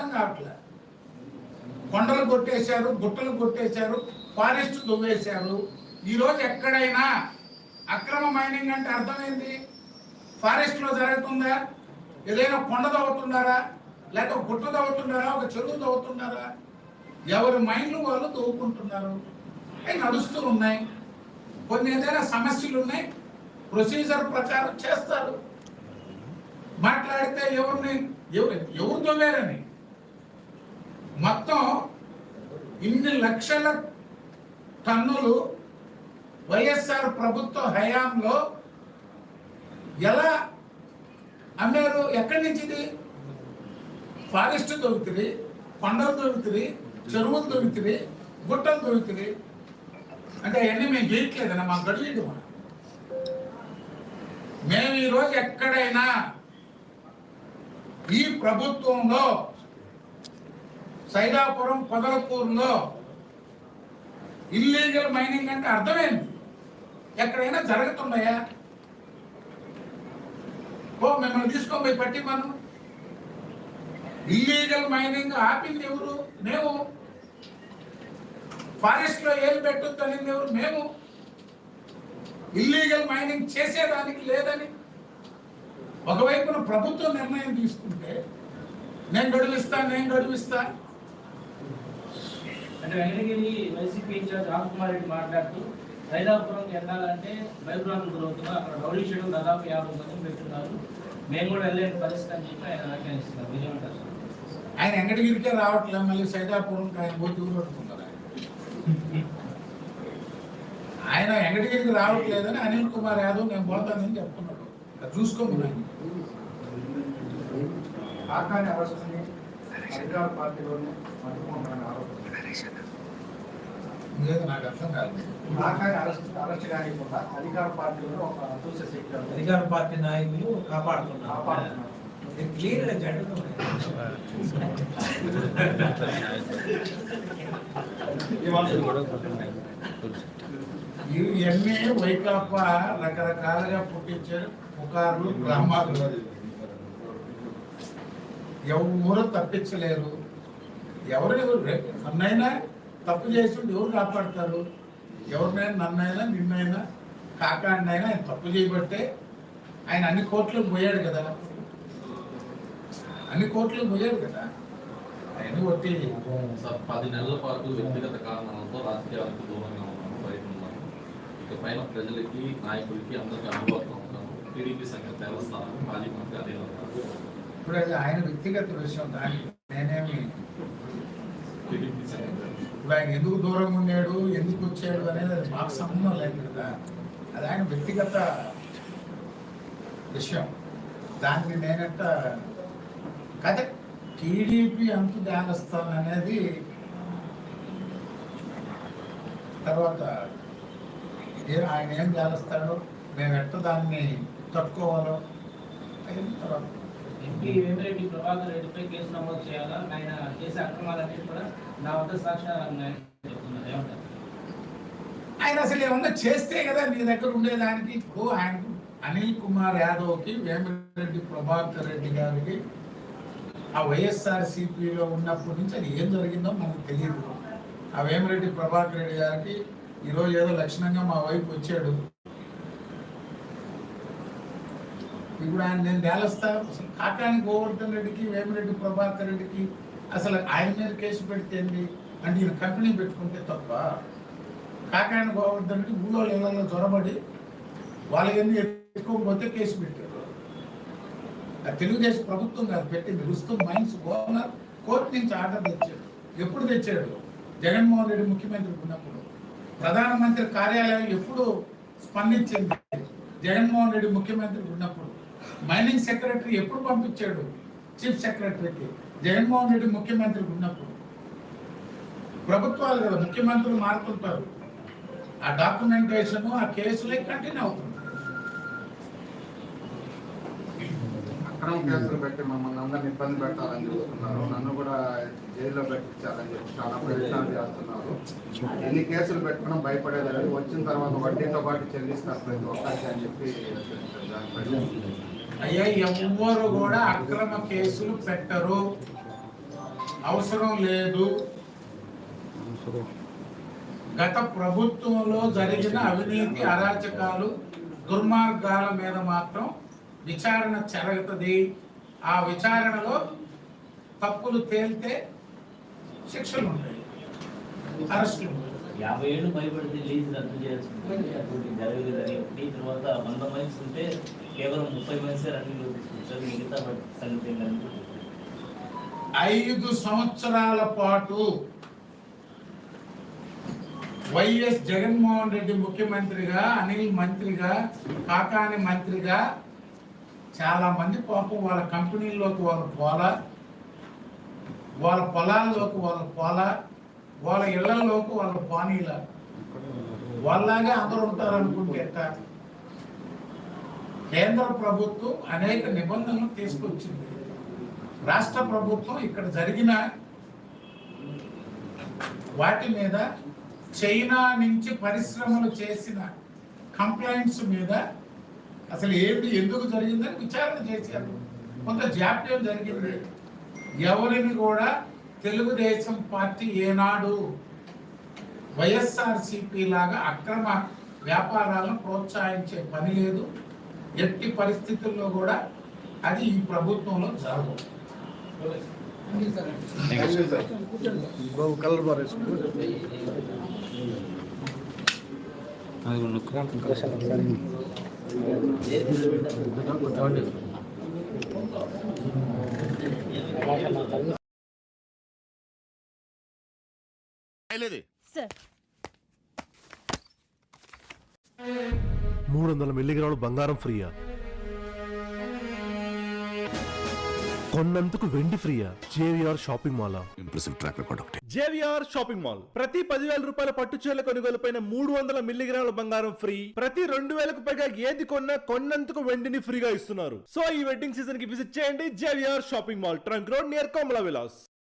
అర్థం కావట్లే. కొండలు కొట్టేశారు గుట్టలు కొట్టేశారు ఫారెస్ట్ దువ్వేశారు. ఈరోజు ఎక్కడైనా అక్రమ మైనింగ్ అంటే అర్థమైంది? ఫారెస్ట్లో జరుగుతుందా? ఏదైనా కొండ తవ్వుతున్నారా? లేక గుట్ట తవ్వుతున్నారా? ఒక చెరువు తవ్వుతున్నారా? ఎవరి మైండ్లు వాళ్ళు తవ్వుకుంటున్నారు? అవి నడుస్తూ ఉన్నాయి. కొన్ని ఏదైనా సమస్యలు ఉన్నాయి ప్రొసీజర్ ప్రకారం చేస్తారు. మాట్లాడితే ఎవరిని ఎవరు ఎవరు తవ్వారని? మొత్తం ఇన్ని లక్షల టన్నులు వైఎస్ఆర్ ప్రభుత్వ హయాంలో ఎలా అమ్మారు? ఎక్కడి నుంచిది ఫారెస్ట్ దొరుకుతుంది కొండలు దొరుకుతుంది చెరువులు దొరుకుతుంది గుట్టలు దొరుకుతుంది. అంటే అవన్నీ మేము చేయట్లేదన్న మాకు మనం. మేము ఈరోజు ఎక్కడైనా ఈ ప్రభుత్వంలో సైదాపురం పొదలకూరులో ఇల్లీగల్ మైనింగ్ అంటే అర్థమైంది. ఎక్కడైనా జరుగుతున్నాయా? ఓ మిమ్మల్ని తీసుకొని పోయి పట్టి మనం. ఇల్లీగల్ మైనింగ్ ఆపింది ఎవరు? మేము. ఫారెస్ట్లో ఏలు పెట్టొద్దు ఎవరు? మేము. ఇల్లీగల్ మైనింగ్ చేసేదానికి లేదని. ఒకవైపున ప్రభుత్వం నిర్ణయం తీసుకుంటే నేను గడువిస్తా నేను గడువిస్తా. అంటే వెంకటగిరి వైసీపీ ఇన్ఛార్జ్ రామ్కుమార్ రెడ్డి మాట్లాడుతూ సైదాపురం వెళ్ళాలంటే భయభ్రాంతులు గురవుతున్నారు. అక్కడ రౌడీ షెడ్యూల్ దాదాపు యాభై మంది పెట్టున్నారు మేము కూడా వెళ్ళలేని పరిస్థితి అని చెప్పి ఆయన వ్యాఖ్యానిస్తున్నారు. విజయవంతం ఆయన వెంకటగిరికే రావట్లేదు. మళ్ళీ సైదాపురం ఆయన పోతే ఊరు పట్టుకున్నారు ఆయన. ఆయన వెంకటగిరికి రావట్లేదని అనిల్ కుమార్ యాదవ్ నేను పోతానని చెప్తున్నాడు. అది చూసుకోమని ఆయన. కాకాని అరెస్ట్ని అధికార పార్టీలోనే పట్టుకుంటారని ఆరోపణ. ఇదేదో నాకు అర్థం కాదు కాకాని అరెస్ట్ అధికార పార్టీలోనే ఒక అధికార పార్టీ నాయకులు కాపాడుతున్నారు. క్లియర్ ఇవన్నీ వైకాపా రకరకాలుగా పుట్టించే పుకార్లు గ్రామాలు ఎవరు తప్పించలేరు. ఎవరు ఎవరు నన్నైనా తప్పు చేసి ఎవరు కాపాడతారు? ఎవరినైనా నన్నైనా నిన్నైనా కాకాడినైనా ఆయన తప్పు చేయబట్టే ఆయన అన్ని కోట్లకు పోయాడు కదా. అన్ని కోట్లకు పోయాడు కదా. ఆయన సార్ పది నెలల పాటు వ్యక్తిగత కారణాలతో రాజకీయాలకు దూరంగా ఉన్నాను బయట ఉన్నాను. ఇక పైన ప్రజలకి నాయకులకి అందరికీ అందుబాటులో ఉన్నాను టీడీపీ సంఖ్య తేలుస్తాను మాజీ మంత్రి అదే ఇప్పుడు అది ఆయన వ్యక్తిగత విషయం దానికి నేనేమి టీడీపీ సంఖ్య ఇప్పుడు ఆయన ఎందుకు దూరంగా ఉన్నాడు ఎందుకు వచ్చాడు అనేది అది మాకు సంబంధం లేదు కదా. అది ఆయన వ్యక్తిగత విషయం. దాన్ని నేనట కథ టీడీపీ అంత దాగస్తాను అనేది తర్వాత ఆయన ఏం జాలస్తాడో మేము ఎట్ట దాన్ని తట్టుకోవాలో అయిన తర్వాత ఎంపీ వేమిరెడ్డి ప్రభాకర్ రెడ్డిపై కేసు నమోదు చేయాలా? ఆయన చేసే అక్రమాలన్నీ కూడా నా వద్ద సాక్ష్యాలు ఆయన అసలు ఏమన్నా చేస్తే కదా నీ దగ్గర ఉండేదానికి? ఇప్పుడు ఆయన అనిల్ కుమార్ యాదవ్కి వేమిరెడ్డి ప్రభాకర్ రెడ్డి గారికి ఆ వైఎస్ఆర్ సిపిలో ఉన్నప్పటి నుంచి అది ఏం జరిగిందో మనకు తెలియదు. ఆ వేమిరెడ్డి ప్రభాకర్ రెడ్డి గారికి ఈరోజు ఏదో లక్షణంగా మా వైపు వచ్చాడు. ఇప్పుడు ఆయన నేను తేలస్తా అసలు కాకాని గోవర్ధన్ రెడ్డికి వేమిరెడ్డి ప్రభాకర్ రెడ్డికి అసలు ఆయన మీద కేసు పెడితేంది అంటే ఈయన కంపెనీ పెట్టుకుంటే తప్ప కాకాని గోవర్ధన్ రెడ్డి ఊళ్ళో ఇళ్ళలో జ్వరబడి వాళ్ళకి ఎత్తుకోకపోతే కేసు పెట్టారు. ఆ తెలుగుదేశం ప్రభుత్వం కాదు పెట్టింది. రుస్తు మైన్స్ ఓనర్ కోర్టు నుంచి ఆర్డర్ తెచ్చాడు. ఎప్పుడు తెచ్చాడు? జగన్మోహన్ రెడ్డి ముఖ్యమంత్రి ఉన్నప్పుడు. ప్రధానమంత్రి కార్యాలయం ఎప్పుడు స్పందించింది? జగన్మోహన్ రెడ్డి ముఖ్యమంత్రి ఉన్నప్పుడు. మైనింగ్ సెక్రటరీ ఎప్పుడు పంపించాడు? చీఫ్ సెక్రటరీకి. జగన్మోహన్ రెడ్డి ముఖ్యమంత్రి ఉన్నప్పుడు. ప్రభుత్వాలు కదా ముఖ్యమంత్రులు మారుతుంటారు. ఆ డాక్యుమెంటేషన్ ఆ కేసులే కంటిన్యూ అవుతుంది. అక్రమ కేసులు పెట్టి మమ్మల్ని అందరిని ఇబ్బంది పెట్టాలని చూస్తున్నారు నన్ను కూడా జైల్లో పెట్టించాలని చెప్పి చాలా ప్రయత్నాలు చేస్తున్నారు. ఎన్ని కేసులు పెట్టుకున్నా భయపడేదని వచ్చిన తర్వాత వడ్డీతో పాటు చెల్లిస్తారు ప్రతి ఒక్కరికి అని చెప్పి దానిపై అయ్యా ఎవ్వరు కూడా అక్రమ కేసులు పెట్టరు. అవసరం లేదు. గత ప్రభుత్వంలో జరిగిన అవినీతి అరాచకాలు దుర్మార్గాల మీద మాత్రం విచారణ జరుగుతుంది. ఆ విచారణలో తప్పులు తేలితే శిక్షలు ఉంటాయి అరెస్టులు ఉంటాయి యాభై ఏళ్ళు భయపడితే లీజ్ రద్దు చేయాల్సి ఉంటుంది జరగలేదని ఒకటి తర్వాత వంద మైల్స్ ఉంటే కేవలం ముప్పై మైల్స్ రన్నింగ్ తీసుకొచ్చారు మిగతా సంగతి ఐదు సంవత్సరాల పాటు వైఎస్ జగన్మోహన్ రెడ్డి ముఖ్యమంత్రిగా అనిల్ మంత్రిగా కాకాని మంత్రిగా చాలా మంది పాపం వాళ్ళ కంపెనీల్లోకి వాళ్ళు పోలా వాళ్ళ పొలాల్లోకి వాళ్ళు పోలా వాళ్ళ ఇళ్ళలోపు వాళ్ళ బాణీల వాళ్ళలాగే అందరూ ఉంటారనుకుంటే కేంద్ర ప్రభుత్వం అనేక నిబంధనలు తీసుకొచ్చింది. రాష్ట్ర ప్రభుత్వం ఇక్కడ జరిగిన వాటి మీద చైనా నుంచి పరిశ్రమలు చేసిన కంప్లైంట్స్ మీద అసలు ఏంటి ఎందుకు జరిగిందని విచారణ చేశారు. కొంత జాప్యం జరిగింది. ఎవరిని కూడా తెలుగుదేశం పార్టీ ఏనాడు వైఎస్ఆర్సిపి లాగా అక్రమ వ్యాపారాలను ప్రోత్సహించే పని లేదు. ఎట్టి పరిస్థితుల్లో కూడా అది ఈ ప్రభుత్వంలో జరగదు. సార్. మూడు వందల మిల్లీగ్రాములు బంగారం ఫ్రీయా? కొన్నందుకు వెండి ఫ్రీయా? JVR shopping mall? Impressive track record ఒకటి. JVR shopping mall. ప్రతి పదివేల రూపాయల పట్టు చీరల కొనుగోలుపైన మూడు వందల మిల్లీగ్రాముల బంగారం ఫ్రీ. ప్రతి రెండు వేలకు పైగా ఏది కొన్నా కొన్నందుకు వెండిని ఫ్రీగా ఇస్తున్నారు. సో ఈ వెడ్డింగ్ సీజన్కి విజిట్ చేయండి. JVR shopping mall trunk road near Komala Vilas.